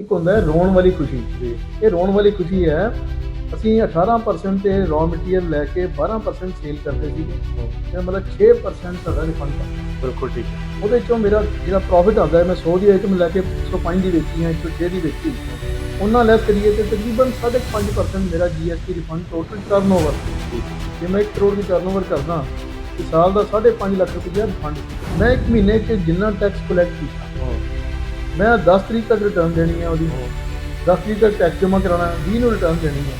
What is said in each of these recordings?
ਇੱਕ ਹੁੰਦਾ ਹੈ ਰੋਣ ਵਾਲੀ ਖੁਸ਼ੀ। ਇਹ ਰੋਣ ਵਾਲੀ ਖੁਸ਼ੀ ਹੈ ਅਸੀਂ 18% ਤੇ ਰॉ ਮਟੀਰੀਅਲ ਲੈ ਕੇ 12% ਸੇਲ ਕਰਦੇ ਸੀਗੇ। ਇਹ ਮਤਲਬ 6% ਸਾਡਾ ਰਿਫੰਡ ਆ। ਬਿਲਕੁਲ ਠੀਕ ਹੈ। ਉਹਦੇ ਚੋਂ ਮੇਰਾ ਜਿਹੜਾ ਪ੍ਰੋਫਿਟ ਆਉਂਦਾ ਹੈ ਮੈਂ 100 ਦੀ ਆਈਟਮ ਲੈ ਕੇ 105 ਦੀ ਵੇਚੀ ਹੈ 106 ਦੀ ਵੇਚੀ। ਉਹਨਾਂ ਲੈਸ ਕਰੀਏ ਤੇ ਤਕਰੀਬਨ 5.5% ਮੇਰਾ GST ਰਿਫੰਡ ਟੋਟਲ ਟਰਨਓਵਰ ਜੇ ਮੈਂ 1 ਕਰੋੜ ਦੀ ਟਰਨਓਵਰ ਕਰਦਾ ਤੇ ਸਾਲ ਦਾ 5.5 ਲੱਖ ਰੁਪਏ ਰਿਫੰਡ ਮੈਂ ਇੱਕ ਮਹੀਨੇ 'ਚ ਜਿੰਨਾ ਟੈਕਸ ਕਲੈਕਟ ਕੀਤਾ ਮੈਂ 10 ਤਰੀਕ ਤੱਕ ਰਿਟਰਨ ਦੇਣੀ ਹੈ ਉਹਦੀ। 10 ਤਰੀਕ ਤੱਕ ਟੈਕਸ ਜਮ੍ਹਾਂ ਕਰਾਉਣਾ ਹੈ 20 ਨੂੰ ਰਿਟਰਨ ਦੇਣੀ ਹੈ।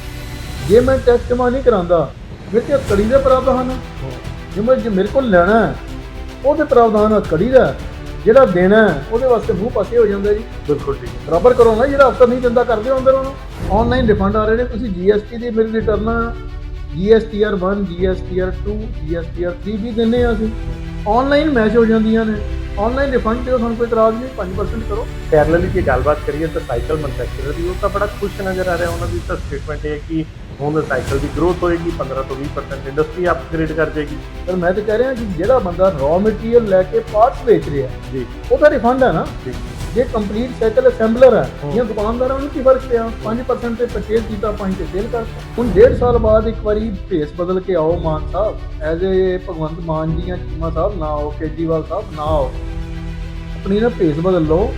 ਜੇ ਮੈਂ ਟੈਕਸ ਜਮ੍ਹਾਂ ਨਹੀਂ ਕਰਾਂਦਾ ਮੇਰੇ ਤੇ ਕੜੀ ਦੇ ਪ੍ਰਾਵਧਾਨ ਜੇ ਮੈਂ ਜੇ ਮੇਰੇ ਕੋਲ ਲੈਣਾ ਹੈ ਉਹਦੇ ਪ੍ਰਾਵਧਾਨ ਹੈ ਕੜੀ ਦਾ। ਜਿਹੜਾ ਦੇਣਾ ਹੈ ਉਹਦੇ ਵਾਸਤੇ ਮੂੰਹ ਪਾਸੇ ਹੋ ਜਾਂਦਾ ਜੀ। ਬਿਲਕੁਲ ਠੀਕ। ਹੈ ਬਰਾਬਰ ਕਰੋ ਨਾ ਜਿਹੜਾ ਅਫਸਰ ਨਹੀਂ ਦਿੰਦਾ ਕਰਦੇ ਹੋ ਅੰਦਰ ਉਹਨੂੰ। ਆਨਲਾਈਨ ਰਿਫੰਡ ਆ ਰਹੇ ਨੇ ਤੁਸੀਂ GST ਦੀ ਮੇਰੀ ਰਿਟਰਨ GSTR 1 GSTR 2 GSTR 3 ਵੀ ਦਿੰਦੇ ਆ ਅਸੀਂ। ਆਨਲਾਈਨ ਮੈਚ ਹੋ ਜਾਂਦੀਆਂ ਨੇ। ਆਨਲਾਈਨ ਰਿਫੰਡ ਦਿਓ ਸਾਨੂੰ ਕੋਈ ਇਤਰਾਜ਼ ਨਹੀਂ 5% ਕਰੋ। ਪੈਰਲਲੀ ਜੇ ਗੱਲਬਾਤ ਕਰੀਏ ਤਾਂ ਸਾਈਕਲ ਮੈਨੂਫੈਕਚਰਰ ਦੀ ਉਹ ਤਾਂ ਬੜਾ ਖੁਸ਼ ਨਜ਼ਰ ਆ ਰਿਹਾ ਉਹਨਾਂ ਦੀ ਤਾਂ ਸਟੇਟਮੈਂਟ ਹੈ ਕਿ ਹੁਣ ਸਾਈਕਲ ਦੀ ਗਰੋਥ ਹੋਏਗੀ 15 ਤੋਂ 20% ਇੰਡਸਟਰੀ ਅਪਗ੍ਰੇਡ ਕਰ ਜਾਏਗੀ ਪਰ ਮੈਂ ਤਾਂ ਕਹਿ ਰਿਹਾ ਕਿ ਜਿਹੜਾ ਬੰਦਾ ਰॉ ਮਟੀਰੀਅਲ ਲੈ ਕੇ ਪਾਰਟਸ ਵੇਚ ਰਿਹਾ ਜੀ। ਉਹਦਾ ਰਿਫੰਡ ਹੈ ਨਾ। ਜੀ। ਜੇ ਕੰਪਲੀਟ ਸਾਈਕਲ ਅਸੈਂਬਲਰ ਹੈ। ਜਾਂ ਦੁਕਾਨਦਾਰਾਂ ਨੂੰ ਕੀ ਫ਼ਰਕ ਪਿਆ? 5% ਤੇ ਪਰਚੇਜ਼ ਕੀਤਾ 5 ਤੇ ਸੇਲ ਕਰਤਾ ਹੁਣ ਡੇਢ ਸਾਲ ਬਾਅਦ ਇੱਕ ਵਾਰੀ ਭੇਸ ਬਦਲ ਕੇ ਆਓ ਮਾਨ ਸਾਹਿਬ ਐਜ਼ ਏ ਭਗਵੰਤ ਮਾਨ ਜੀ ਜਾਂ ਚੀਮਾ ਸਾਹਿਬ ਨਾ ਆਓ ਕੇਜਰੀਵਾਲ ਸਾਹਿਬ ਨਾ ਆਓ। ਆਪਣੀ ਨਾ ਭੇਸ ਬਦਲ ਲਓ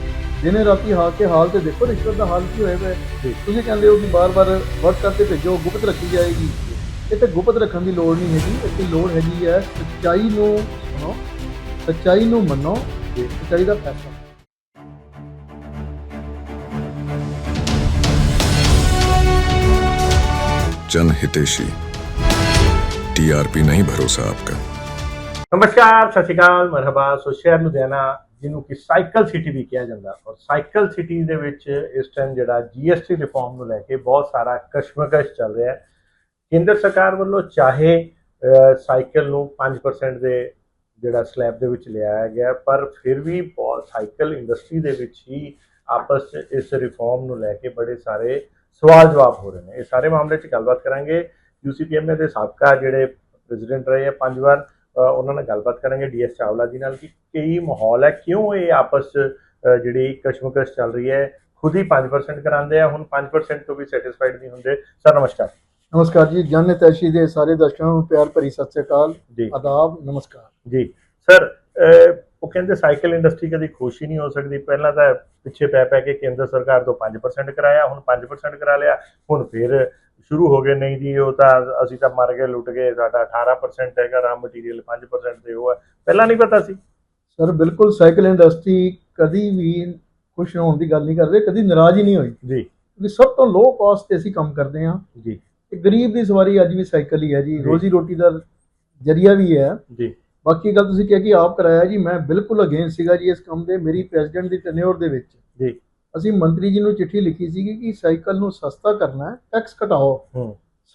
ਦਿਨੇ ਰਾਤੀ ਹਾਲ ਕੇ ਹਾਲ ਤੇ ਦੇਖੋ ਰਿਸ਼ਵਤ ਦਾ ਹਾਲ ਕੀ ਹੋਇਆ ਹੋਇਆ ਹੈ। ਜੀ। ਤੁਸੀਂ ਕਹਿੰਦੇ ਹੋ ਕਿ ਬਾਰ-ਬਾਰ WhatsApp ਤੇ ਭੇਜੋ ਗੁਪਤ ਰੱਖੀ ਜਾਏਗੀ ਇੱਥੇ ਗੁਪਤ ਰੱਖਣ ਦੀ ਲੋੜ ਨਹੀਂ ਹੈਗੀ ਇੱਥੇ ਲੋੜ ਹੈਗੀ ਹੈ ਸੱਚਾਈ ਨੂੰ ਸੁਣੋ ਸੱਚਾਈ ਨੂੰ ਮੰਨੋ ਜੀ। ਸੱਚਾਈ ਦਾ ਫੈਸਲਾ जन हितेशी टीआरपी नहीं भरोसा आपका ਨਮਸਕਾਰ ਸਤਿ ਸ਼੍ਰੀ ਅਕਾਲ ਮਰਹਬਾ ਸੋ ਸ਼ਹਿਰ ਲੁਧਿਆਣਾ ਜਿਹਨੂੰ ਕਿ ਸਾਈਕਲ ਸਿਟੀ ਵੀ ਕਿਹਾ ਜਾਂਦਾ। ਔਰ ਸਾਈਕਲ ਸਿਟੀ ਦੇ ਵਿੱਚ ਇਸ ਟਾਈਮ ਜਿਹੜਾ GST ਰਿਫਾਰਮ ਨੂੰ ਲੈ ਕੇ ਬਹੁਤ ਸਾਰਾ ਕਸ਼ਮਕਸ਼ ਚੱਲ ਰਿਹਾ ਹੈ। ਕੇਂਦਰ ਸਰਕਾਰ ਵੱਲੋਂ ਚਾਹੇ ਸਾਈਕਲ ਨੂੰ 5% ਦੇ ਜਿਹੜਾ ਸਲੈਬ ਦੇ ਵਿੱਚ ਲਿਆਇਆ ਗਿਆ, ਪਰ ਫਿਰ ਵੀ ਬਹੁਤ ਸਾਈਕਲ ਇੰਡਸਟਰੀ ਦੇ ਵਿੱਚ ਹੀ ਆਪਸ 'ਚ ਇਸ ਰਿਫਾਰਮ ਨੂੰ ਲੈ ਕੇ ਬੜੇ ਸਾਰੇ ਸਵਾਲ ਜਵਾਬ ਹੋ ਰਹੇ ਨੇ। ਇਹ ਸਾਰੇ ਮਾਮਲੇ 'ਚ ਗੱਲਬਾਤ ਕਰਾਂਗੇ। ਯੂਸੀਪੀਐਮ ਦੇ ਸਾਬਕਾ ਜਿਹੜੇ ਪ੍ਰੈਜ਼ੀਡੈਂਟ ਰਹੇ ਆ, ਪੰਜ ਵਾਰ। ਉਹਨਾਂ ਨਾਲ ਗੱਲਬਾਤ ਕਰਾਂਗੇ ਡੀਐਸ ਚਾਵਲਾ ਜੀ ਨਾਲ ਕਿ ਕੀ ਮਾਹੌਲ ਹੈ ਕਿਉਂ ਇਹ ਆਪਸ ਜਿਹੜੀ ਕਸ਼ਮਕਸ਼ ਚੱਲ ਰਹੀ ਹੈ ਖੁਦ ਹੀ 5% ਕਰਾਉਂਦੇ ਆ ਹੁਣ 5% ਤੋਂ ਵੀ ਸੈਟੀਸਫਾਈਡ ਨਹੀਂ ਹੁੰਦੇ। ਸਰ ਨਮਸਕਾਰ। ਨਮਸਕਾਰ ਜੀ ਜਨ ਤੈਸ਼ੀ ਦੇ ਸਾਰੇ ਦਰਸ਼ਕਾਂ ਨੂੰ ਪਿਆਰ ਭਰੀ ਸਤਿ ਸ੍ਰੀ ਅਕਾਲ। ਆਦਾਬ ਨਮਸਕਾਰ। ਜੀ। ਸਰ ਉਹ ਕਹਿੰਦੇ ਸਾਈਕਲ ਇੰਡਸਟਰੀ ਕਦੀ ਖੁਸ਼ ਹੀ ਨਹੀਂ ਹੋ ਸਕਦੀ। ਪਹਿਲਾਂ ਤਾਂ ਪਿੱਛੇ ਪੈ ਪੈ ਕੇ ਕੇਂਦਰ ਸਰਕਾਰ ਤੋਂ 5% ਕਰਾਇਆ ਹੁਣ 5% ਕਰਾ ਲਿਆ। ਹੁਣ ਫਿਰ ਸ਼ੁਰੂ ਹੋ ਗਏ ਨਹੀਂ ਜੀ ਉਹ ਤਾਂ ਅਸੀਂ ਤਾਂ ਮਰ ਗਏ ਲੁੱਟ ਗਏ ਸਾਡਾ 18% ਹੈਗਾ ਰਾ ਮਟੀਰੀਅਲ 5% ਤੇ ਉਹ ਹੈ। ਪਹਿਲਾਂ ਨਹੀਂ ਪਤਾ ਸੀ। ਸਰ ਬਿਲਕੁਲ ਸਾਈਕਲ ਇੰਡਸਟਰੀ ਕਦੀ ਵੀ ਖੁਸ਼ ਹੋਣ ਦੀ ਗੱਲ ਨਹੀਂ ਕਰਦੇ ਕਦੀ ਨਾਰਾਜ਼ ਹੀ ਨਹੀਂ ਹੋਈ ਜੀ। ਕਿਉਂਕਿ ਸਭ ਤੋਂ ਲੋ ਕਾਸਟ ਤੇ ਅਸੀਂ ਕੰਮ ਕਰਦੇ ਹਾਂ। ਜੀ। ਤੇ ਗਰੀਬ ਦੀ ਸਵਾਰੀ ਅੱਜ ਵੀ ਸਾਈਕਲ ਹੀ ਹੈ ਜੀ ਜੀ। ਰੋਜ਼ੀ ਰੋਟੀ ਦਾ ਜਰੀਆ ਵੀ ਹੈ। ਜੀ। ਬਾਕੀ ਗੱਲ ਤੁਸੀਂ ਕਿਹਾ ਕਿ ਆਪ ਕਰਾਇਆ ਜੀ ਮੈਂ ਬਿਲਕੁਲ ਅਗੇਂਸਟ ਸੀਗਾ ਜੀ ਇਸ ਕੰਮ ਦੇ ਮੇਰੀ ਪ੍ਰੈਜ਼ੀਡੈਂਟ ਦੀ ਟੈਨਿਓਰ ਦੇ ਵਿੱਚ। ਜੀ। ਅਸੀਂ ਮੰਤਰੀ ਜੀ ਨੂੰ ਚਿੱਠੀ ਲਿਖੀ ਸੀਗੀ ਕਿ ਸਾਈਕਲ ਨੂੰ ਸਸਤਾ ਕਰਨਾ ਹੈ ਟੈਕਸ ਘਟਾਓ।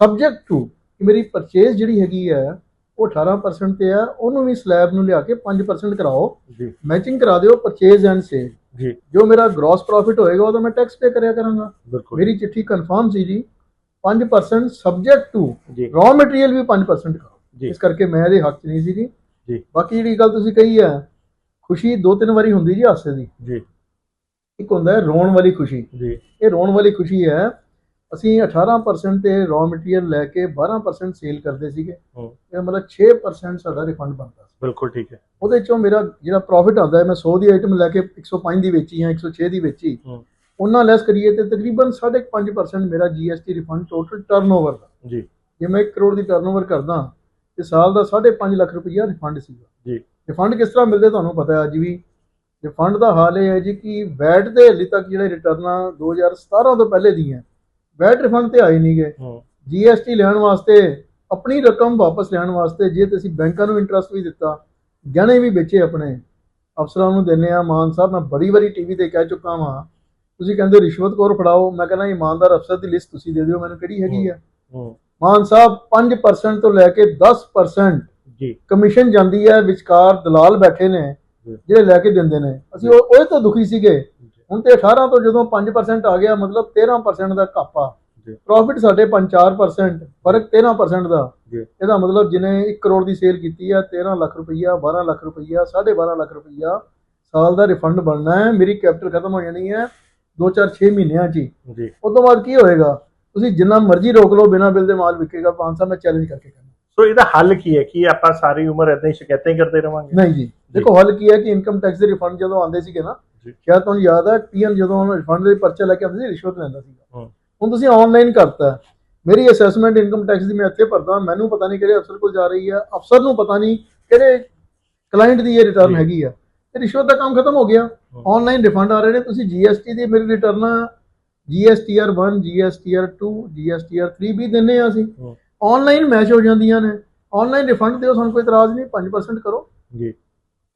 ਸਬਜੈਕਟ ਟੂ ਕਿ ਮੇਰੀ ਪਰਚੇਜ਼ ਜਿਹੜੀ ਹੈਗੀ ਹੈ ਉਹ 18% ਤੇ ਹੈ ਉਹਨੂੰ ਵੀ ਸਲੈਬ ਨੂੰ ਲਿਆ ਕੇ 5% ਕਰਾਓ। ਜੀ। ਮੈਚਿੰਗ ਕਰਾ ਦਿਓ ਪਰਚੇਜ਼ ਐਂਡ ਸੇਲ ਜੀ। ਜੋ ਮੇਰਾ ਗ੍ਰੋਸ ਪ੍ਰੋਫਿਟ ਹੋਏਗਾ ਉਹਦਾ ਮੈਂ ਟੈਕਸ ਪੇ ਕਰਿਆ ਕਰਾਂਗਾ। ਮੇਰੀ ਚਿੱਠੀ ਕਨਫਰਮ ਸੀ ਜੀ 5% ਸਬਜੈਕਟ ਟੂ ਰॉ ਮਟੀਰੀਅਲ ਵੀ 5% ਕਰੋ ਜੀ। ਇਸ ਕਰਕੇ ਮੈਂ ਇਹਦੇ ਹੱਕ 'ਚ ਨਹੀਂ ਸੀ ਜੀ ਜੀ। ਬਾਕੀ ਜਿਹੜੀ ਗੱਲ ਤੁਸੀਂ ਕਹੀ ਹੈ ਖੁਸ਼ੀ ਦੋ ਤਿੰਨ ਵਾਰੀ ਹੁੰਦੀ ਜੀ ਹਾਸੇ ਦੀ। ਜੀ। ਇੱਕ ਹੁੰਦਾ ਹੈ ਰੋਣ ਵਾਲੀ ਖੁਸ਼ੀ। ਜੀ। ਇਹ ਰੋਣ ਵਾਲੀ ਖੁਸ਼ੀ ਹੈ ਅਸੀਂ 18% ਤੇ ਰॉ ਮਟੀਰੀਅਲ ਲੈ ਕੇ 12% ਸੇਲ ਕਰਦੇ ਸੀਗੇ। ਇਹ ਮਤਲਬ 6% ਸਾਡਾ ਰਿਫੰਡ ਬਣਦਾ ਸੀ। ਬਿਲਕੁਲ ਠੀਕ ਹੈ। ਉਹਦੇ ਚੋਂ ਮੇਰਾ ਜਿਹੜਾ ਪ੍ਰੋਫਿਟ ਆਉਂਦਾ ਹੈ ਮੈਂ 100 ਦੀ ਆਈਟਮ ਲੈ ਕੇ 105 ਦੀ ਵੇਚੀ ਜਾਂ 106 ਦੀ ਵੇਚੀ ਉਹਨਾਂ ਲੈਸ ਕਰੀਏ ਤੇ ਤਕਰੀਬਨ 5.5% ਮੇਰਾ GST ਰਿਫੰਡ ਟੋਟਲ ਟਰਨਓਵਰ ਦਾ। ਜੀ। ਜੇ ਮੈਂ 1 ਕਰੋੜ ਦੀ ਟਰਨਓਵਰ ਕਰਦਾ ਤੇ ਸਾਲ ਦਾ 5.5 ਲੱਖ ਰੁਪਈਆ ਰਿਫੰਡ ਸੀਗਾ। ਜੀ। ਰਿਫੰਡ ਕਿਸ ਤਰ੍ਹਾਂ ਮਿਲਦੇ ਤੁਹਾਨੂੰ ਪਤਾ ਹੈ ਅੱਜ ਵੀ? ਰਿਫੰਡ ਦਾ ਹਾਲ ਇਹ ਹੈ ਜੀ ਕਿ ਵੈਟ ਦੇ ਹਲੇ ਤੱਕ ਜਿਹੜੇ ਰਿਟਰਨਾਂ 2017 ਤੋਂ ਪਹਿਲੇ ਦੀਆਂ ਵੈਟ ਰਿਫੰਡ ਤੇ ਆਏ ਨਹੀਂ ਗਏ ਹੂੰ ਜੀਐਸਟੀ ਲੈਣ ਵਾਸਤੇ ਆਪਣੀ ਰਕਮ ਵਾਪਸ ਲੈਣ ਵਾਸਤੇ ਜੇ ਤੁਸੀਂ ਬੈਂਕਾਂ ਨੂੰ ਇੰਟਰਸਟ ਵੀ ਦਿੱਤਾ ਗਹਿਣੇ ਵੀ ਵੇਚੇ ਆਪਣੇ ਅਫਸਰਾਂ ਨੂੰ ਦਿੰਨੇ ਆ ਮਾਨ ਸਾਹਿਬ ਮੈਂ ਬੜੀ ਵਾਰੀ ਟੀਵੀ ਤੇ ਕਹਿ ਚੁੱਕਾ ਵਾਂ। ਤੁਸੀਂ ਕਹਿੰਦੇ ਹੋ ਰਿਸ਼ਵਤਖੋਰ ਫੜਾਓ ਮੈਂ ਕਹਿੰਦਾ ਇਮਾਨਦਾਰ ਅਫਸਰ ਦੀ ਲਿਸਟ ਤੁਸੀਂ ਦੇ ਦਿਓ ਮੈਨੂੰ ਕਿਹੜੀ ਹੈਗੀ ਆ। ਹੂੰ। ਮਾਨ ਸਾਹਿਬ 5% ਤੋਂ ਲੈ ਕੇ 10% ਜੀ। ਕਮਿਸ਼ਨ ਜਾਂਦੀ ਹੈ ਵਿਚਕਾਰ ਦਲਾਲ ਬੈਠੇ ਨੇ। ਜਿਹੜੇ ਲੈ ਕੇ ਦਿੰਦੇ ਨੇ। ਅਸੀਂ ਉਹ ਤੋਂ ਦੁਖੀ ਸੀਗੇ। ਹੁਣ ਤੇ 18 ਤੋਂ ਜਦੋਂ 5% ਆ ਗਿਆ ਮਤਲਬ 13% ਦਾ ਘਾਪਾ। ਪ੍ਰੋਫਿਟ ਸਾਡੇ 5-4% ਫ਼ਰਕ 13% ਦਾ। ਇਹਦਾ ਮਤਲਬ ਜਿਹਨੇ 1 ਕਰੋੜ ਦੀ ਸੇਲ ਕੀਤੀ ਹੈ 13 ਲੱਖ ਰੁਪਈਆ 12 ਲੱਖ ਰੁਪਈਆ 12.5 ਲੱਖ ਰੁਪਈਆ ਸਾਲ ਦਾ ਰਿਫੰਡ ਬਣਨਾ ਹੈ। ਮੇਰੀ ਕੈਪੀਟਲ ਖਤਮ ਹੋ ਜਾਣੀ ਹੈ 2-4 6 ਮਹੀਨਿਆਂ 'ਚ ਜੀ। ਉਸ ਤੋਂ ਬਾਅਦ ਕੀ ਹੋਏਗਾ? ਤੁਸੀਂ ਜਿੰਨਾ ਮਰਜ਼ੀ ਰੋਕ ਲਓ ਬਿਨਾਂ ਬਿੱਲ ਦੇ ਮਾਲ ਵਿਕੇਗਾ। 5 ਸਾਲ ਮੈਂ ਚੈਲੰਜ ਕਰਕੇ ਕਹਿੰਦਾ ਸੋ ਇਹਦਾ ਹੱਲ ਕੀ ਹੈ? ਕਿ ਆਪਾਂ ਸਾਰੀ ਉਮਰ ਇਦਾਂ ਹੀ ਸ਼ਿਕਾਇਤਾਂ ਹੀ ਕਰਦੇ ਰਵਾਂਗੇ? ਨਹੀਂ ਜੀ। ਦੇਖੋ ਹੱਲ ਕੀ ਹੈ ਕਿ ਇਨਕਮ ਟੈਕਸ ਦੇ ਰਿਫੰਡ ਜਦੋਂ ਆਉਂਦੇ ਸੀਗੇ ਨਾ। ਸ਼ਾਇਦ ਤੁਹਾਨੂੰ ਯਾਦ ਹੈ ਪੀਐਨ ਜਦੋਂ ਰਿਫੰਡ ਦੇ ਪਰਚੇ ਲੈ ਕੇ ਆਉਂਦੇ ਸੀ ਰਿਸ਼ਵਤ ਲੈਂਦਾ ਸੀਗਾ। ਹੁਣ ਤੁਸੀਂ ਆਨਲਾਈਨ ਕਰਤਾ। ਮੇਰੀ ਅਸੈਸਮੈਂਟ ਇਨਕਮ ਟੈਕਸ ਦੀ ਮੈਂ ਇੱਥੇ ਭਰਦਾ ਮੈਨੂੰ ਪਤਾ ਨਹੀਂ ਕਿਹੜੇ ਅਫਸਰ ਕੋਲ ਜਾ ਰਹੀ ਹੈ ਅਫਸਰ ਨੂੰ ਪਤਾ ਨਹੀਂ ਕਿਹੜੇ ਕਲਾਇੰਟ ਦੀ ਇਹ ਰਿਟਰਨ। ਹੈਗੀ ਆ ਤੇ ਰਿਸ਼ਵਤ ਦਾ ਕੰਮ ਖਤਮ ਹੋ ਗਿਆ ਆਨਲਾਈਨ ਰਿਫੰਡ ਆ ਰਹੇ ਨੇ ਤੁਸੀਂ ਜੀਐਸਟੀ ਦੀ ਮੇਰੀ ਰਿਟਰਨ ਜੀਐਸਟੀਆਰ 1 ਜੀਐਸਟੀਆਰ 2 ਜੀਐਸਟੀਆਰ 3 ਵੀ ਦਿੰਨੇ ਆ ਅਸੀਂ। ਆਨਲਾਈਨ ਮੈਚ ਹੋ ਜਾਂਦੀਆਂ ਨੇ ਆਨਲਾਈਨ ਰਿਫੰਡ ਦਿਓ ਸਾਨੂੰ ਕੋਈ ਇਤਰਾਜ਼ ਨਹੀਂ 5% ਕਰੋ ਜੀ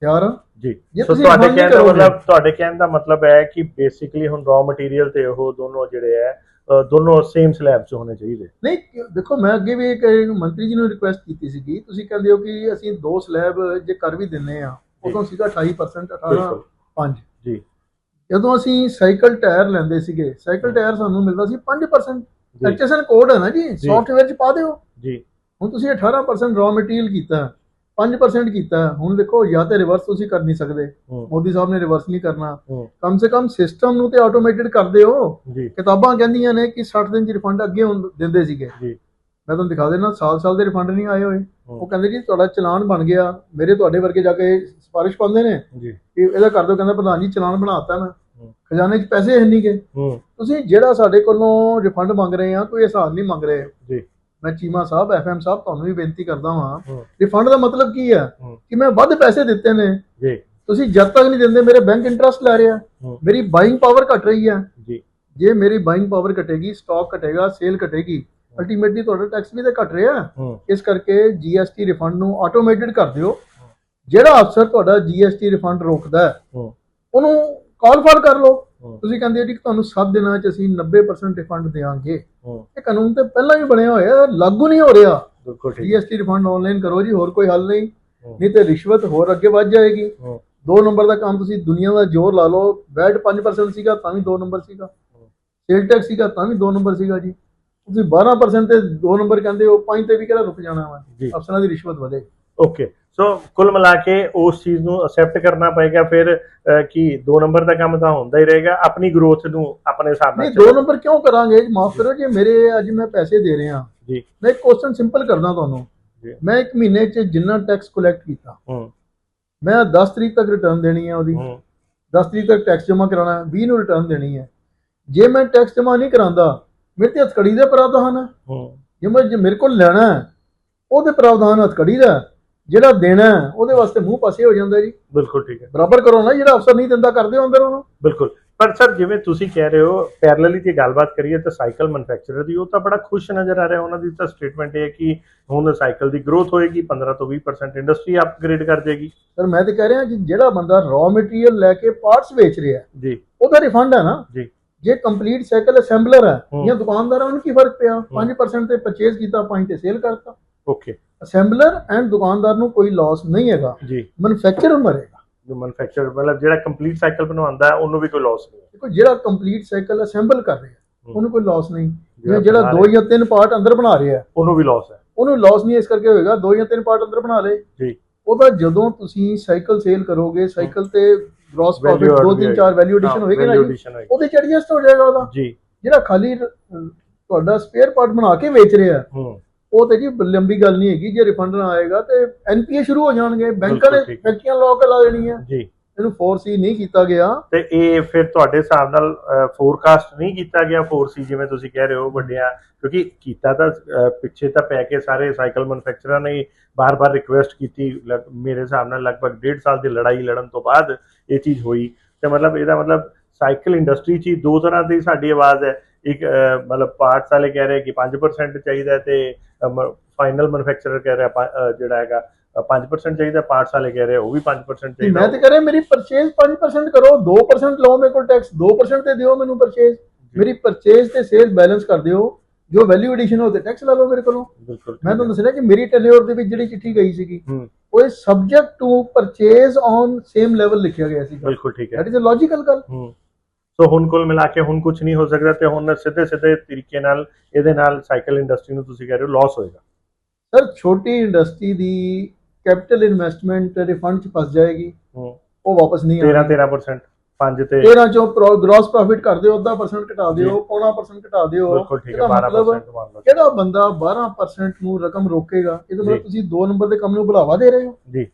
ਆ ਜੀ। ਜੇ ਸੋ ਤੁਸੀਂ ਤੁਹਾਡੇ refund ਨਹੀਂ ਕਹਿਣ ਦਾ ਕਰੋਗੇ- ਮਤਲਬ ਤੁਹਾਡੇ ਕਹਿਣ ਦਾ ਮਤਲਬ ਹੈ ਕਿ ਬੇਸਿਕਲੀ ਹੁਣ ਰॉ ਮਟੀਰੀਅਲ ਤੇ ਉਹ ਦੋਨੋਂ ਜਿਹੜੇ ਹੈ ਅ, ਦੋਨੋਂ ਸੇਮ ਸਲੈਬ 'ਚ ਹੋਣੇ ਚਾਹੀਦੇ। ਨਹੀਂ ਕਿ- ਦੇਖੋ ਮੈਂ ਅੱਗੇ ਵੀ ਇੱਕ ਮੰਤਰੀ ਜੀ ਨੂੰ ਰਿਕੁਐਸਟ ਕੀਤੀ ਸੀਗੀ ਤੁਸੀਂ ਕਹਿੰਦੇ ਹੋ ਕਿ ਅਸੀਂ ਦੋ ਸਲੈਬ ਜੇ ਕਰ ਵੀ ਦਿੰਨੇ ਆ ਉਦੋਂ ਸੀਗਾ 28% 18 ਬਿਲਕੁਲ। 5 ਜੀ। ਜਦੋਂ ਅਸੀਂ ਸਾਈਕਲ ਟਾਇਰ ਲੈਂਦੇ ਸੀਗੇ ਸਾਈਕਲ ਟਾਇਰ ਸਾਨੂੰ ਮਿਲਦਾ ਸੀ 5% ਜੀ। ਐਚਐਸਐਨ ਕੋਡ ਹੈ ਨਾ ਜੀ ਸੌਫਟਵੇਅਰ 'ਚ ਪਾ ਦਿਓ। ਜੀ। ਹੁਣ ਤੁਸੀਂ 18% ਰॉ ਮਟੀਰੀਅਲ ਕੀਤਾ। 5% ਕੀਤਾ। ਹੁਣ ਦੇਖੋ ਜਾਂ ਤੇ ਰਿਵਰਸ ਤੁਸੀਂ ਕਰ ਨਹੀਂ ਸਕਦੇ। ਹੂੰ। ਮੋਦੀ ਸਾਹਿਬ ਨੇ ਰਿਵਰਸ ਨਹੀਂ ਕਰਨਾ। ਹੂੰ। ਕਮ ਸੇ ਕਮ ਸਿਸਟਮ ਨੂੰ ਤੇ ਆਟੋਮੇਟਿਡ ਕਰ ਦਿਓ। ਜੀ। ਕਿਤਾਬਾਂ ਕਹਿੰਦੀਆਂ ਨੇ ਕਿ 60 ਦਿਨ ਚ ਰਿਫੰਡ ਅੱਗੇ ਦਿੰਦੇ ਸੀਗੇ। ਜੀ। ਮੈਂ ਤੁਹਾਨੂੰ ਦਿਖਾ ਦੇਣਾ ਸਾਲ ਸਾਲ ਦੇ ਰਿਫੰਡ ਨਹੀਂ ਆਏ ਹੋਏ। ਹੂੰ। ਉਹ ਕਹਿੰਦੇ ਜੀ ਤੁਹਾਡਾ ਚਲਾਨ ਬਣ ਗਿਆ। ਮੇਰੇ ਤੁਹਾਡੇ ਵਰਗੇ ਜਾ ਕੇ ਸਿਫਾਰਿਸ਼ ਪਾਉਂਦੇ ਨੇ। ਜੀ। ਇਹਦਾ ਕਰ ਦਿਓ ਕਹਿੰਦਾ ਪ੍ਰਧਾਨ ਜੀ ਚਲਾਨ ਬਣਾਤਾ ਮੈਂ। ਹੂੰ। ਖਜ਼ਾਨੇ 'ਚ ਪੈਸੇ ਹੈ ਨਹੀਂ ਗੇ। ਹੂੰ। ਤੁਸੀਂ ਜਿਹੜਾ ਸਾਡੇ ਕੋਲੋਂ ਰਿਫੰਡ ਮੰਗ ਰਹੇ ਆ ਕੋਈ ਆਸਾਨ ਨਹੀਂ ਮੰਗ ਰਹੇ। ਜੀ। ਮੈਂ ਚੀਮਾ ਸਾਹਿਬ ਐਫਐਮ ਸਾਹਿਬ ਤੁਹਾਨੂੰ ਵੀ ਬੇਨਤੀ ਕਰਦਾ ਹਾਂ। ਰਿਫੰਡ ਦਾ ਮਤਲਬ ਕੀ ਹੈ। ਕਿ ਮੈਂ ਵੱਧ ਪੈਸੇ ਦਿੱਤੇ ਨੇ। ਜੀ। ਤੁਸੀਂ ਜਦ ਤੱਕ ਨਹੀਂ ਦਿੰਦੇ ਮੇਰੇ ਬੈਂਕ ਇੰਟਰਸਟ ਲੈ ਰਿਹਾ। ਮੇਰੀ ਬਾਇੰਗ ਪਾਵਰ ਘਟ ਰਹੀ ਹੈ। ਜੀ। ਜੇ ਮੇਰੀ ਬਾਇੰਗ ਪਾਵਰ ਘਟੇਗੀ ਸਟਾਕ ਘਟੇਗਾ ਸੇਲ ਘਟੇਗੀ ਅਲਟੀਮੇਟਲੀ ਤੁਹਾਡਾ ਟੈਕਸ ਵੀ ਤਾਂ ਘਟ ਰਿਹਾ। ਇਸ ਕਰਕੇ ਜੀਐਸਟੀ ਰਿਫੰਡ ਨੂੰ ਆਟੋਮੇਟਿਡ ਕਰ ਦਿਓ। ਜਿਹੜਾ ਅਫਸਰ ਤੁਹਾਡਾ ਜੀਐਸਟੀ ਰਿਫੰਡ ਰੋਕਦਾ ਹੈ ਉਹਨੂੰ ਕਾਲ ਫਾਰ ਕਰ ਲਓ। ਤੁਸੀਂ ਕਹਿੰਦੇ ਹੋ ਜੀ ਕਿ ਤੁਹਾਨੂੰ 7 ਦਿਨਾਂ 'ਚ ਅਸੀਂ 90% ਰਿਫੰਡ ਦੇਵਾਂਗੇ। ਇਹ ਕਾਨੂੰਨ ਤੇ ਪਹਿਲਾਂ ਹੀ ਬਣਿਆ ਹੋਇਆ ਲਾਗੂ ਨਹੀਂ ਹੋ ਰਿਹਾ। ਬਿਲਕੁਲ ਠੀਕ। ਜੀਐਸਟੀ ਰਿਫੰਡ ਆਨਲਾਈਨ ਕਰੋ ਜੀ ਹੋਰ ਕੋਈ ਹੱਲ ਨਹੀਂ। ਨਹੀਂ ਤੇ ਰਿਸ਼ਵਤ ਹੋਰ ਅੱਗੇ ਵੱਧ ਜਾਏਗੀ। ਦੋ ਨੰਬਰ ਦਾ ਕੰਮ ਤੁਸੀਂ ਦੁਨੀਆ ਦਾ ਜ਼ੋਰ ਲਾ ਲਓ ਵੈਟ 5% ਸੀਗਾ ਤਾਂ ਵੀ 2 ਨੰਬਰ ਸੀਗਾ। ਸੇਲ ਟੈਕਸ ਸੀਗਾ ਤਾਂ ਵੀ 2 ਨੰਬਰ ਸੀਗਾ ਜੀ। ਤੁਸੀਂ 12% ਤੇ 2 ਨੰਬਰ ਕਹਿੰਦੇ ਹੋ 5 ਤੇ ਵੀ ਕਿਹੜਾ ਰੁਕ ਜਾਣਾ ਵਾ? ਅਫਸਰਾਂ ਦੀ ਰਿਸ਼ਵਤ ਵਧੇ। ਓਕੇ ਸੋ ਕੁੱਲ ਮਿਲਾ ਕੇ ਉਸ ਚੀਜ਼ ਨੂੰ ਅਸੈਪਟ ਕਰਨਾ ਪਏਗਾ ਫਿਰ ਕਿ ਦੋ ਨੰਬਰ ਦਾ ਕੰਮ ਤਾਂ ਹੁੰਦਾ ਹੀ ਰਹੇਗਾ ਆਪਣੀ ਗਰੋਥ ਨੂੰ ਆਪਣੇ ਹਿਸਾਬ ਨਾਲ ਨਹੀਂ 2 ਨੰਬਰ ਕਿਉਂ ਕਰਾਂਗੇ? ਮਾਫ ਕਰੋ ਜੇ ਮੇਰੇ ਅੱਜ ਮੈਂ ਪੈਸੇ ਦੇ ਰਿਹਾ। ਜੀ। ਮੈਂ ਇੱਕ ਕੁਐਸਚਨ ਸਿੰਪਲ ਕਰਦਾ ਤੁਹਾਨੂੰ। ਜੀ। ਮੈਂ ਇੱਕ ਮਹੀਨੇ 'ਚ ਜਿੰਨਾ ਟੈਕਸ ਕਲੈਕਟ ਕੀਤਾ। ਹੂੰ। ਮੈਂ 10 ਤਰੀਕ ਤੱਕ ਰਿਟਰਨ ਦੇਣੀ ਹੈ ਉਹਦੀ। ਹੂੰ। 10 ਤਰੀਕ ਤੱਕ ਟੈਕਸ ਜਮ੍ਹਾਂ ਕਰਾਉਣਾ ਹੈ 20 ਨੂੰ ਰਿਟਰਨ ਦੇਣੀ ਹੈ ਜੇ ਮੈਂ ਟੈਕਸ ਜਮ੍ਹਾਂ ਨਹੀਂ ਕਰਾਂਦਾ ਮੇਰੇ ਤੇ ਹਥਕੜੀ ਦੇ ਪ੍ਰਾਵਧਾਨ ਹੈ ਹੂੰ। ਜੇ ਮੈਂ ਜੇ ਮੇਰੇ ਕੋਲ ਲੈਣਾ ਹੈ ਉਹਦੇ ਪ੍ਰਾਵਧਾਨ ਹਥਕੜੀ ਦਾ। ਜਿਹੜਾ ਦੇਣਾ ਉਹਦੇ ਵਾਸਤੇ ਮੂੰਹ ਪਾਸੇ ਹੋ ਜਾਂਦਾ ਜੀ। ਬਿਲਕੁਲ ਠੀਕ ਹੈ। ਬਰਾਬਰ ਕਰੋ ਨਾ ਜਿਹੜਾ ਅਫਸਰ ਨਹੀਂ ਦਿੰਦਾ ਕਰਦੇ ਹੋ ਅੰਦਰ ਉਹਨੂੰ। ਬਿਲਕੁਲ। ਪਰ ਸਰ ਜਿਵੇਂ ਤੁਸੀਂ ਕਹਿ ਰਹੇ ਹੋ ਪੈਰਲਲੀ ਜੇ ਗੱਲਬਾਤ ਕਰੀਏ ਤਾਂ ਸਾਈਕਲ ਮੈਨੂਫੈਕਚਰਰ ਦੀ ਉਹ ਤਾਂ ਬੜਾ ਖੁਸ਼ ਨਜ਼ਰ ਆ ਰਿਹਾ ਉਹਨਾਂ ਦੀ ਤਾਂ ਸਟੇਟਮੈਂਟ ਇਹ ਹੈ ਕਿ ਹੁਣ ਸਾਈਕਲ ਦੀ ਗਰੋਥ ਹੋਏਗੀ 15 ਤੋਂ 20% ਇੰਡਸਟਰੀ ਅਪਗ੍ਰੇਡ ਕਰ ਜਾਏਗੀ ਸਰ ਮੈਂ ਤੇ ਕਹਿ ਰਿਹਾ ਕਿ ਜਿਹੜਾ ਬੰਦਾ ਰॉ ਮਟੀਰੀਅਲ ਲੈ ਕੇ ਪਾਰਟਸ ਵੇਚ ਰਿਹਾ ਜੀ। ਉਹਦਾ ਰਿਫੰਡ ਹੈ ਨਾ। ਜੀ। ਜੇ ਕੰਪਲੀਟ ਸਾਈਕਲ ਅਸੈਂਬਲਰ ਹੈ ਹੂੰ। ਜਾਂ ਦੁਕਾਨਦਾਰਾਂ ਨੂੰ ਕੀ ਫ਼ਰਕ ਪਿਆ? 5% ਤੇ ਪਰਚੇਸ ਕੀਤਾ 5 ਤੇ ਸੇਲ ਕਰਤਾ। ਓਕੇ ਅਸੈਂਬਲਰ ਐਂਡ ਦੁਕਾਨਦਾਰ ਨੂੰ ਕੋਈ ਲਾਸ ਨਹੀਂ ਹੈਗਾ। ਜੀ। ਮੈਨੂਫੈਕਚਰਰ ਮਰੇਗਾ। ਜੋ ਮੈਨੂਫੈਕਚਰ ਮਤਲਬ ਜਿਹੜਾ ਕੰਪਲੀਟ ਸਾਈਕਲ ਬਣਵਾਉਂਦਾ ਹੈ ਉਹਨੂੰ ਵੀ ਕੋਈ ਲਾਸ ਨਹੀਂ ਦੇਖੋ ਜਿਹੜਾ ਕੰਪਲੀਟ ਸਾਈਕਲ ਅਸੈਂਬਲ ਕਰ ਰਿਹਾ। ਉਹਨੂੰ ਕੋਈ ਲਾਸ ਨਹੀਂ। ਜਿਹੜਾ ਜਿਹੜਾ ਦੋ ਜਾਂ ਤਿੰਨ ਪਾਰਟ ਅੰਦਰ ਬਣਾ ਰਿਹਾ ਉਹਨੂੰ ਵੀ ਲਾਸ ਹੈ। ਉਹਨੂੰ ਲਾਸ ਨਹੀਂ ਇਸ ਕਰਕੇ ਹੋਏਗਾ ਦੋ ਜਾਂ ਤਿੰਨ ਪਾਰਟ ਅੰਦਰ ਬਣਾ ਲੇ ਜੀ। ਉਹਦਾ ਜਦੋਂ ਤੁਸੀਂ ਸਾਈਕਲ ਸੇਲ ਕਰੋਗੇ ਸਾਈਕਲ ਤੇ ਗ੍ਰੋਸ ਪ੍ਰੋਫਿਟ add ਦੋ ਵੀ ਤਿੰਨ ਚਾਰ ਵੈਲਿਊ ਐਡੀਸ਼ਨ ਹੋਏਗੀ ਨਾ। ਉਹਦੇ ਚ ਐਡਜਸਟ ਹੋ ਜਾਏਗਾ ਉਹਦਾ। ਜੀ। ਜਿਹੜਾ ਖਾਲੀ ਤੁਹਾਡਾ ਸਪੇਅਰ ਪਾਰਟ ਬਣਾ ਕੇ ਵੇਚ ਰਿਹਾ ਉਹ ਤੇ ਜੀ ਲੰਬੀ ਗੱਲ ਨਹੀਂ ਹੈਗੀ ਜੇ ਰਿਫੰਡ ਨਾ ਆਏਗਾ ਤੇ ਐਨਪੀਏ ਸ਼ੁਰੂ ਹੋ ਜਾਣਗੇ ਬੈਂਕਾਂ ਨੇ। ਫੈਕਟਰੀਆਂ ਲੋਕ ਲਾ ਦੇਣੀਆਂ ਜੀ। ਇਹਨੂੰ 4C ਨਹੀਂ ਕੀਤਾ ਗਿਆ। ਤੇ ਇਹ ਫਿਰ ਤੁਹਾਡੇ ਹਿਸਾਬ ਨਾਲ ਫੋਰਕਾਸਟ ਨਹੀਂ ਕੀਤਾ ਗਿਆ 4C ਜਿਵੇਂ ਤੁਸੀਂ ਕਹਿ ਰਹੇ ਹੋ ਵੱਡਿਆਂ ਕਿਉਂਕਿ ਕੀਤਾ ਤਾਂ ਪਿੱਛੇ ਤਾਂ ਪੈ ਕੇ ਸਾਰੇ ਸਾਈਕਲ ਮੈਨੂਫੈਕਚਰਰਾਂ ਨੇ ਬਾਰ-ਬਾਰ ਰਿਕੁਐਸਟ ਕੀਤੀ ਮੇਰੇ ਹਿਸਾਬ ਨਾਲ ਲਗਭਗ ਡੇਢ ਸਾਲ ਦੀ ਲੜਾਈ ਲੜਨ ਤੋਂ ਬਾਅਦ ਇਹ ਚੀਜ਼ ਹੋਈ। ਤੇ ਮਤਲਬ ਇਹਦਾ ਮਤਲਬ ਸਾਈਕਲ ਇੰਡਸਟਰੀ 'ਚ ਦੋ ਤਰ੍ਹਾਂ ਦੀ ਸਾਡੀ ਆਵਾਜ਼ ਹੈ। ਇੱਕ ਮਤਲਬ ਪਾਰਟਸ ਵਾਲੇ ਕਹਿ ਰਹੇ ਕਿ 5% ਚਾਹੀਦਾ ਤੇ ਫਾਈਨਲ ਮੈਨੂਫੈਕਚਰਰ ਕਹਿ ਰਿਹਾ ਜਿਹੜਾ ਹੈਗਾ ਅਹ, 5% ਚਾਹੀਦਾ ਪਾਰਟਸ ਵਾਲੇ ਕਹਿ ਰਹੇ ਉਹ ਵੀ 5% ਤੇ ਮੈਂ ਚਾਹੀਦਾ ਤੇ ਕਹ ਰਿਹਾ ਮੇਰੀ ਪਰਚੇਜ਼ 5% ਕਰੋ 2% ਲਓ ਮੇਰੇ ਕੋਲ ਟੈਕਸ 2% ਤੇ ਦਿਓ ਮੈਨੂੰ ਪਰਚੇਜ਼ ਮੇਰੀ ਪਰਚੇਜ਼ ਤੇ ਸੇਲ ਬੈਲੈਂਸ ਕਰ ਦਿਓ ਜੋ ਵੈਲਿਊ ਐਡੀਸ਼ਨ ਹੋ ਤੇ ਟੈਕਸ ਲਾ ਲਓ ਮੇਰੇ ਕੋਲੋਂ। ਬਿਲਕੁਲ ਮੈਂ ਤੁਹਾਨੂੰ ਦੱਸਿਆ ਕਿ ਮੇਰੀ ਟੈਲਿਓਰ ਦੇ ਵਿੱਚ ਜਿਹੜੀ ਚਿੱਠੀ ਗਈ ਸੀਗੀ ਉਹ subject to purchase on same level ਲਿਖਿਆ ਗਿਆ ਸੀ ਬਿਲਕੁਲ ਠੀਕ ਹੈ। ਦੈਟ ਇਜ਼ ਅ ਲੌਜੀਕਲ ਗੱਲ। ਸੋ ਹੁਣ ਕੁੱਲ ਮਿਲਾ ਕੇ ਹੁਣ ਕੁਝ ਨਹੀਂ ਹੋ ਸਕਦਾ ਤੇ ਹੁਣ ਸਿੱਧੇ ਸਿੱਧੇ ਤਰੀਕੇ ਨਾਲ ਇਹਦੇ ਨਾਲ ਸਾਈਕਲ ਇੰਡਸਟਰੀ ਨੂੰ ਤੁਸੀਂ ਕਹਿ ਰਹੇ ਹੋ ਲਾਸ ਹੋਏਗਾ। ਸਰ ਛੋਟੀ ਇੰਡਸਟਰੀ ਦੀ ਕੈਪੀਟਲ ਇਨਵੈਸਟਮੈਂਟ ਰਿਫੰਡ ਚ ਫਸ ਜਾਏਗੀ। ਉਹ ਵਾਪਸ ਨਹੀਂ 13 ਆਏਗੀ 13% 5 ਤੇ 13 ਚੋਂ ਗ੍ਰੋਸ ਪ੍ਰੋਫਿਟ ਕਰ ਦਿਓ ਅੱਧਾ ਪਰਸੈਂਟ ਘਟਾ ਦਿਓ ਪੌਣਾ ਪਰਸੈਂਟ ਘਟਾ ਦਿਓ। ਬਿਲਕੁਲ ਠੀਕ ਹੈ ਇਹਦਾ 12% ਮਤਲਬ ਮੰਨ ਲਓ ਕਿਹੜਾ ਬੰਦਾ 12% ਨੂੰ ਰਕਮ ਰੋਕੇਗਾ? ਇਹਦੇ। ਮਤਲਬ ਤੁਸੀਂ 2 ਨੰਬਰ ਦੇ ਕੰਮ ਨੂੰ ਬੁਲਾਵਾ ਦੇ ਰਹੇ ਹੋ। ਜੀ।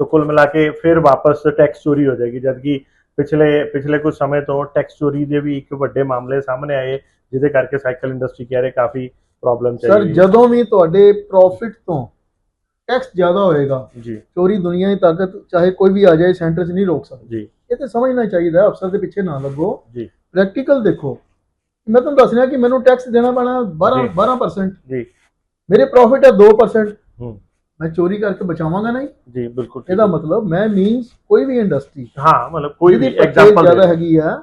ਸੋ ਕੁੱਲ ਮਿਲਾ ਕੇ ਫਿਰ ਵਾਪਸ ਟੈਕਸ ਚੋਰੀ ਹੋ ਜਾਏਗੀ ਜਦਕਿ ਪਿਛਲੇ ਪਿਛਲੇ ਕੁਝ ਸਮੇਂ ਤੋਂ ਟੈਕਸ ਚੋਰੀ ਦੇ ਵੀ ਇੱਕ ਵੱਡੇ ਮਾਮਲੇ ਸਾਹਮਣੇ ਆਏ ਜਿਹਦੇ ਕਰਕੇ ਸਾਈਕਲ ਇੰਡਸਟਰੀ ਕਹਿ ਰਹੇ ਕਾਫੀ ਪ੍ਰੋਬਲਮ ਚੱਲ ਸਰ ਰਹੀ ਹੈ। ਜਦੋਂ ਵੀ ਤੁਹਾਡੇ ਪ੍ਰੋਫਿਟ ਤੋਂ ਟੈਕਸ ਜ਼ਿਆਦਾ ਹੋਏਗਾ ਜੀ। ਚੋਰੀ ਦੁਨੀਆ ਦੀ ਤਾਕਤ ਚਾਹੇ ਕੋਈ ਵੀ ਆ ਜਾਏ ਸੈਂਟਰ 'ਚ ਨਹੀਂ ਰੋਕ ਸਕਦਾ। ਜੀ। ਇਹ ਤੇ ਸਮਝਣਾ ਚਾਹੀਦਾ ਅਫਸਰ ਦੇ ਪਿੱਛੇ ਨਾ ਲੱਗੋ। ਜੀ। ਪ੍ਰੈਕਟੀਕਲ ਦੇਖੋ। ਮੈਂ ਤੁਹਾਨੂੰ ਦੱਸ ਰਿਹਾ ਕਿ ਮੈਨੂੰ ਟੈਕਸ ਦੇਣਾ ਪੈਣਾ 12 ਜੀ। 12% ਜੀ। ਮੇਰੇ ਪ੍ਰੋਫਿਟ ਹੈ 2% ਹੂੰ। ਮੈਂ ਚੋਰੀ ਕਰਕੇ ਬਚਾਵਾਂਗਾ ਨਹੀਂ? ਜੀ ਬਿਲਕੁਲ ਇਹਦਾ। ਮਤਲਬ ਮੈਂ ਮੀਨਸ ਕੋਈ ਵੀ ਇੰਡਸਟਰੀ ਹਾਂ ਮਤਲਬ ਕੋਈ ਵੀ ਐਗਜ਼ਾਮਪਲ ਜ਼ਿਆਦਾ ਹੈਗੀ ਆ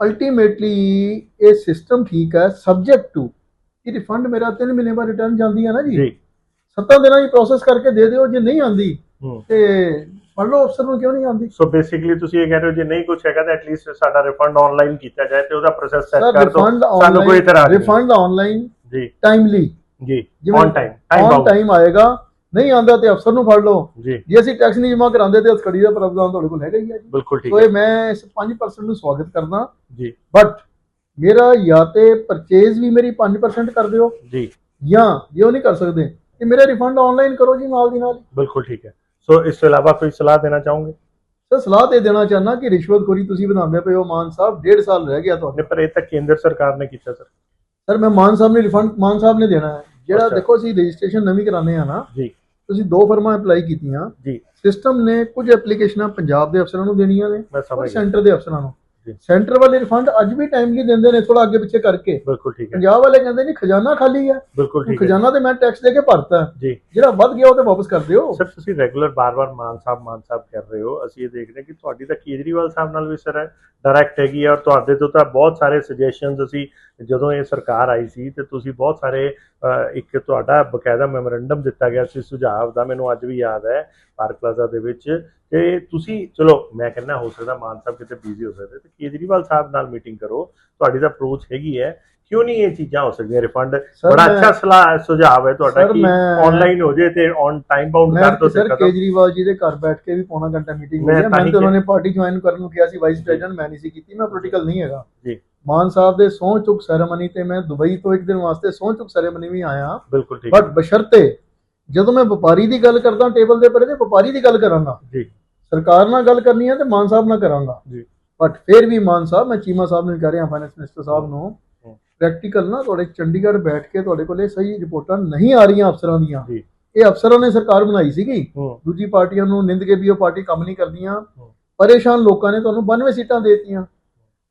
ਅਲਟੀਮੇਟਲੀ ਇਹ ਸਿਸਟਮ ਠੀਕ ਹੈ ਸਬਜੈਕਟ ਟੂ ਕਿ ਰਿਫੰਡ ਮੇਰਾ 3 ਮਹੀਨੇ ਬਾਅਦ ਰਿਟਰਨ ਜਾਂਦੀ ਹੈ ਨਾ ਜੀ। ਜੀ। ਸੱਤਾਂ ਦਿਨਾਂ ਦੀ ਪ੍ਰੋਸੈਸ ਕਰਕੇ ਦੇ ਦਿਓ ਜੇ ਨਹੀਂ ਆਂਦੀ ਤੇ ਫੜ ਲਓ ਅਫਸਰ ਨੂੰ ਕਿਉਂ ਨਹੀਂ ਆਂਦੀ ਸੋ ਬੇਸਿਕਲੀ ਤੁਸੀਂ ਇਹ ਕਹਿ ਰਹੇ ਹੋ ਜੇ ਨਹੀਂ ਕੁਝ ਹੈਗਾ ਤਾਂ ਐਟਲੀਸਟ ਸਾਡਾ ਰਿਫੰਡ ਆਨਲਾਈਨ ਕੀਤਾ ਜਾਏ ਤੇ ਉਹਦਾ ਪ੍ਰੋਸੈਸ ਸੈੱਟ ਕਰ ਦਿਓ। ਸਾਨੂੰ ਕੋਈ ਇਤਰਾਜ਼ ਨਹੀਂ। ਰਿਫੰਡ ਆਨਲਾਈਨ ਜੀ। ਟਾਈਮਲੀ ਜੀ ਔਨ ਟਾਈਮ ਟਾਈਮ ਆਏਗਾ ਨਹੀਂ ਆਂਦਾ ਤੇ ਅਫਸਰ ਨੂੰ ਫੜ ਲਓ। ਜੀ। ਜੇ ਅਸੀਂ ਟੈਕਸ ਨਹੀਂ ਜਮ੍ਹਾਂ ਕਰਾਉਂਦੇ ਤੇ ਅਸਕੜੀ ਦਾ ਪ੍ਰਾਵਧਾਨ ਤੁਹਾਡੇ ਕੋਲ ਹੈਗਾ ਹੀ ਹੈ ਜੀ। ਬਿਲਕੁਲ ਠੀਕ ਹੈ। ਮੈਂ ਇਸ 5% ਨੂੰ ਸਵਾਗਤ ਕਰਦਾ। ਜੀ। ਬਟ ਮੇਰਾ ਜਾਂ ਤੇ ਪਰਚੇਜ਼ ਵੀ ਮੇਰੀ 5% ਕਰ ਦਿਓ। ਜੀ। ਜਾਂ ਜੇ ਉਹ ਨਹੀਂ ਕਰ ਸਕਦੇ ਤੇ ਮੇਰਾ ਰਿਫੰਡ ਆਨਲਾਈਨ ਕਰੋ ਜੀ ਨਾਲ ਦੀ ਨਾਲ। ਬਿਲਕੁਲ ਠੀਕ ਹੈ। ਸੋ ਇਸ ਤੋਂ ਇਲਾਵਾ ਕੋਈ ਸਲਾਹ ਦੇਣਾ ਚਾਹੋਗੇ? ਸਰ ਸਲਾਹ ਤੇ ਦੇਣਾ ਚਾਹਨਾ ਕਿ ਰਿਸ਼ਵਤਖੋਰੀ ਤੁਸੀਂ ਵਧਾਉਂਦੇ ਪਏ ਹੋ ਮਾਨ ਸਾਹਿਬ ਡੇਢ ਸਾਲ ਰਹਿ ਗਿਆ ਤੁਹਾਡੇ। ਪਰ ਇਹ ਤਾਂ ਕੇਂਦਰ ਸਰਕਾਰ ਨੇ ਕੀਤਾ ਸਰ। ਸਰ ਮੈਂ ਮਾਨ ਸਾਹਿਬ ਨੇ ਰਿਫੰਡ ਮਾਨ ਸਾਹਿਬ ਨੇ ਦੇਣਾ ਹੈ। ਜਿਹੜਾ। ਦੇਖੋ ਅਸੀਂ ਰਜਿਸਟ੍ਰੇਸ਼ਨ ਨਵੀਂ ਕਰਾਉਂਦੇ ਆ ਨਾ। ਜੀ। ਤੁਸੀਂ ਦੋ ਫਰਮਾਂ ਅਪਲਾਈ ਕੀਤੀਆਂ। ਜੀ। ਸਿਸਟਮ ਨੇ ਕੁਝ ਐਪਲੀਕੇਸ਼ਨਾਂ ਪੰਜਾਬ ਦੇ ਅਫਸਰਾਂ ਨੂੰ ਦੇਣੀਆਂ ਨੇ ਮੈਂ ਗਿਆ। ਸੈਂਟਰ ਦੇ ਅਫਸਰਾਂ ਨੂੰ। ਸੈਂਟਰ ਵਾਲੇ ਰਿਫੰਡ ਅੱਜ ਵੀ ਟਾਈਮਲੀ ਦਿੰਦੇ ਨੇ ਥੋੜਾ ਅੱਗੇ ਪਿੱਛੇ ਕਰਕੇ। ਬਿਲਕੁਲ ਠੀਕ ਹੈ। ਪੰਜਾਬ ਵਾਲੇ ਕਹਿੰਦੇ ਨਹੀਂ ਖਜ਼ਾਨਾ ਖਾਲੀ ਹੈ ਬਿਲਕੁਲ ਠੀਕ ਹੈ ਖਜ਼ਾਨਾ ਤੇ ਮੈਂ ਟੈਕਸ ਦੇ ਕੇ ਭਰਤਾ। ਜੀ। ਜਿਹੜਾ ਵੱਧ ਗਿਆ ਉਹ ਤੇ ਵਾਪਸ ਕਰ ਦਿਓ। ਸਰ ਤੁਸੀਂ ਰੈਗੂਲਰ ਬਾਰ-ਬਾਰ ਮਾਨ ਸਾਹਿਬ ਮਾਨ ਸਾਹਿਬ ਕਰ ਰਹੇ ਹੋ। ਅਸੀਂ ਇਹ ਦੇਖ ਰਹੇ ਕਿ ਤੁਹਾਡੀ ਤਾਂ ਕੇਜਰੀਵਾਲ ਸਾਹਿਬ ਨਾਲ ਵੀ ਸਰ ਡਾਇਰੈਕਟ ਹੈਗੀ ਹੈ ਔਰ ਤੁਹਾਡੇ ਤੋਂ ਤਾਂ ਬਹੁਤ ਸਾਰੇ ਸੁਜੈਸ਼ਨਸ ਅਸੀਂ ਜਦੋਂ ਇਹ ਸਰਕਾਰ ਆਈ ਸੀ ਤੇ ਤੁਸੀਂ ਬਹੁਤ ਸਾਰੇ ਇੱਕ ਤੁਹਾਡਾ ਬਕਾਇਦਾ ਮੈਮੋਰੈਂਡਮ ਦਿੱਤਾ ਗਿਆ ਸੀ ਸੁਝਾਅ ਦਾ ਮੈਨੂੰ ਅੱਜ ਵੀ ਯਾਦ ਹੈ ਪਾਰਕ ਪਲਾਜ਼ਾ ਦੇ ਵਿੱਚ। ਕਿ ਤੁਸੀਂ ਚਲੋ ਮੈਂ ਕਹਿੰਦਾ ਹੋ ਸਕਦਾ ਮਾਨ ਸਾਹਿਬ ਕਿਤੇ ਬਿਜ਼ੀ ਹੋ ਸਕਦੇ ਤੇ ਕੇਜਰੀਵਾਲ ਸਾਹਿਬ ਨਾਲ ਮੀਟਿੰਗ ਕਰੋ। ਤੁਹਾਡੀ ਤਾਂ ਅਪਰੋਚ ਹੈਗੀ ਹੈ। ਕਿਉਂ ਨਹੀਂ ਇਹ ਚੀਜ਼ਾਂ ਹੋ ਸਕਦੀਆਂ ਰਿਫੰਡ ਬੜਾ ਅੱਛਾ ਸਲਾਹ ਸੁਝਾਅ ਹੈ ਤੁਹਾਡਾ ਕਿ ਆਨਲਾਈਨ ਹੋ ਜੇ ਤੇ ਔਨ ਟਾਈਮ ਬਾਉਂਡ ਕਰ ਦੋ ਸਰ ਕੇਜਰੀਵਾਲ ਜੀ ਦੇ ਘਰ ਬੈਠ ਕੇ ਵੀ ਪੌਣਾ ਘੰਟਾ ਮੀਟਿੰਗ ਹੋਈ ਹੈ। ਮੈਂ ਤੇ ਉਹਨਾਂ। ਨੇ ਪਾਰਟੀ ਜੁਆਇਨ ਕਰਨ ਨੂੰ ਕਿਹਾ ਸੀ ਵਾਈਸ ਪ੍ਰੈਜ਼ੀਡੈਂਟ ਮੈਂ ਨਹੀਂ ਸੀ ਕੀਤੀ ਮੈਂ ਪੋਲੀਟੀਕਲ ਨਹੀਂ ਹੈਗਾ। ਜੀ। ਮਾਨ ਸਾਹਿਬ ਦੇ ਸਹੁੰ ਚੁੱਕ ਸੈਰੇਮਨੀ ਤੇ ਮੈਂ ਦੁਬਈ ਤੋਂ ਇੱਕ ਦਿਨ ਵਾਸਤੇ ਸਹੁੰ ਚੁੱਕ ਸੈਰੇਮਨੀ ਵੀ ਆਇਆ। ਬਿਲਕੁਲ ਠੀਕ। ਬਟ ਬਸ਼ਰਤੇ ਜਦੋਂ ਮੈਂ ਵਪਾਰੀ ਦੀ ਗੱਲ ਕਰਦਾ ਟੇਬਲ ਦੇ ਪਰੇ ਤੇ ਵਪਾਰੀ ਦੀ ਗੱਲ ਕਰਾਂਗਾ। ਜੀ। ਸਰਕਾਰ ਨਾਲ ਗੱਲ ਕਰਨੀ ਹੈ ਤੇ ਮਾਨ ਸਾਹਿਬ ਨਾਲ ਕਰਾਂਗਾ। ਜੀ। ਬਟ ਫਿਰ ਵੀ ਮਾਨ ਸਾਹਿਬ ਮੈਂ ਚੀਮਾ ਸਾਹਿਬ ਨੂੰ ਕਹਿ ਰਿਹਾ ਫਾਈਨੈਂਸ ਮਿਨਿਸਟਰ ਸਾਹਿਬ ਨੂੰ। ਪ੍ਰੈਕਟੀਕਲ ਨਾ ਤੁਹਾਡੇ ਚੰਡੀਗੜ੍ਹ ਬੈਠ ਕੇ ਤੁਹਾਡੇ ਕੋਲੇ ਸਹੀ ਰਿਪੋਰਟਾਂ ਨਹੀਂ ਆ ਰਹੀਆਂ ਅਫਸਰਾਂ ਦੀਆਂ। ਜੀ। ਇਹ ਅਫਸਰਾਂ ਨੇ ਸਰਕਾਰ ਬਣਾਈ ਸੀਗੀ। ਦੂਜੀ ਪਾਰਟੀਆਂ ਨੂੰ ਨਿੰਦ ਕੇ ਵੀ ਉਹ ਪਾਰਟੀ ਕੰਮ ਨਹੀਂ ਕਰਦੀਆਂ। ਪਰੇਸ਼ਾਨ ਲੋਕਾਂ ਨੇ ਤੁਹਾਨੂੰ 92 ਸੀਟਾਂ ਦੇ ਦਿੱਤੀਆਂ।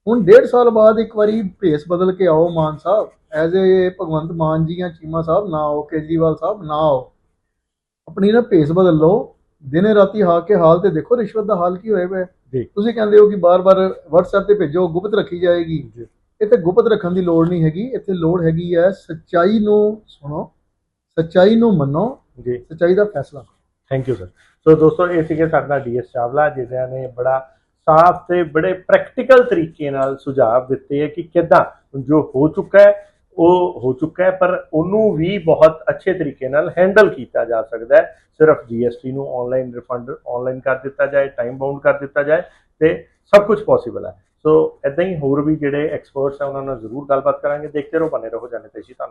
ਹੁਣ ਡੇਢ ਸਾਲ ਬਾਅਦ ਇੱਕ ਵਾਰੀ ਭੇਸ ਬਦਲ ਕੇ ਆਓ ਮਾਨ ਸਾਹਿਬ ਐਜ਼ ਏ ਭਗਵੰਤ ਮਾਨ ਜੀ ਜਾਂ ਚੀਮਾ ਸਾਹਿਬ ਨਾ ਆਓ ਕੇਜਰੀਵਾਲ ਸਾਹਿਬ ਨਾ ਆਓ। ਆਪਣੀ ਨਾ ਭੇਸ ਬਦਲ ਲਓ ਦਿਨੇ ਰਾਤੀ ਹਾ ਕੇ ਹਾਲ ਤੇ ਦੇਖੋ ਰਿਸ਼ਵਤ ਦਾ ਹਾਲ ਕੀ ਹੋਇਆ ਹੈ। ਤੁਸੀਂ ਕਹਿੰਦੇ ਹੋ ਕਿ ਬਾਰ-ਬਾਰ WhatsApp ਤੇ ਭੇਜੋ ਗੁਪਤ ਰੱਖੀ ਜਾਏਗੀ। ਇੱਥੇ ਗੁਪਤ ਰੱਖਣ ਦੀ ਲੋੜ ਨਹੀਂ ਹੈਗੀ ਇੱਥੇ ਲੋੜ ਹੈਗੀ ਹੈ ਸੱਚਾਈ ਨੂੰ ਸੁਣੋ ਸੱਚਾਈ ਨੂੰ ਮੰਨੋ ਜੀ। ਸੱਚਾਈ ਦਾ ਫੈਸਲਾ। ਥੈਂਕ ਯੂ ਸਰ ਸੋ ਦੋਸਤੋ ਇਹ ਸੀਗੇ ਸਾਡੇ ਡੀਐਸ ਚਾਵਲਾ ਜਿਨ੍ਹਾਂ ਨੇ ਬੜਾ ਸਾਫ਼ ਤੇ ਬੜੇ ਪ੍ਰੈਕਟੀਕਲ ਤਰੀਕੇ ਨਾਲ ਸੁਝਾਅ ਦਿੱਤੇ ਹੈ ਕਿ ਕਿੱਦਾਂ। ਜੋ ਹੋ ਚੁੱਕਾ ਹੈ, ਉਹ ਹੋ ਚੁੱਕਾ ਹੈ, ਪਰ ਉਹਨੂੰ ਵੀ ਬਹੁਤ ਅੱਛੇ ਤਰੀਕੇ ਨਾਲ ਹੈਂਡਲ ਕੀਤਾ ਜਾ ਸਕਦਾ ਹੈ। ਸਿਰਫ ਜੀਐਸਟੀ ਨੂੰ ਆਨਲਾਈਨ ਰਿਫੰਡ ਆਨਲਾਈਨ ਕਰ ਦਿੱਤਾ ਜਾਏ ਟਾਈਮ ਬਾਉਂਡ ਕਰ ਦਿੱਤਾ ਜਾਏ ਤੇ ਸਭ ਕੁਝ ਪੋਸੀਬਲ ਹੈ। ਸੋ ਇਦਾਂ ਹੀ ਹੋਰ ਵੀ ਜਿਹੜੇ ਐਕਸਪਰਟਸ ਆ ਉਹਨਾਂ ਨਾਲ ਜ਼ਰੂਰ ਗੱਲਬਾਤ ਕਰਾਂਗੇ। ਦੇਖਦੇ ਰਹੋ ਬਨੇ ਰਹੋ, ਜਾਣੇ ਤੇ ਜੀ ਧੰਨਵਾਦ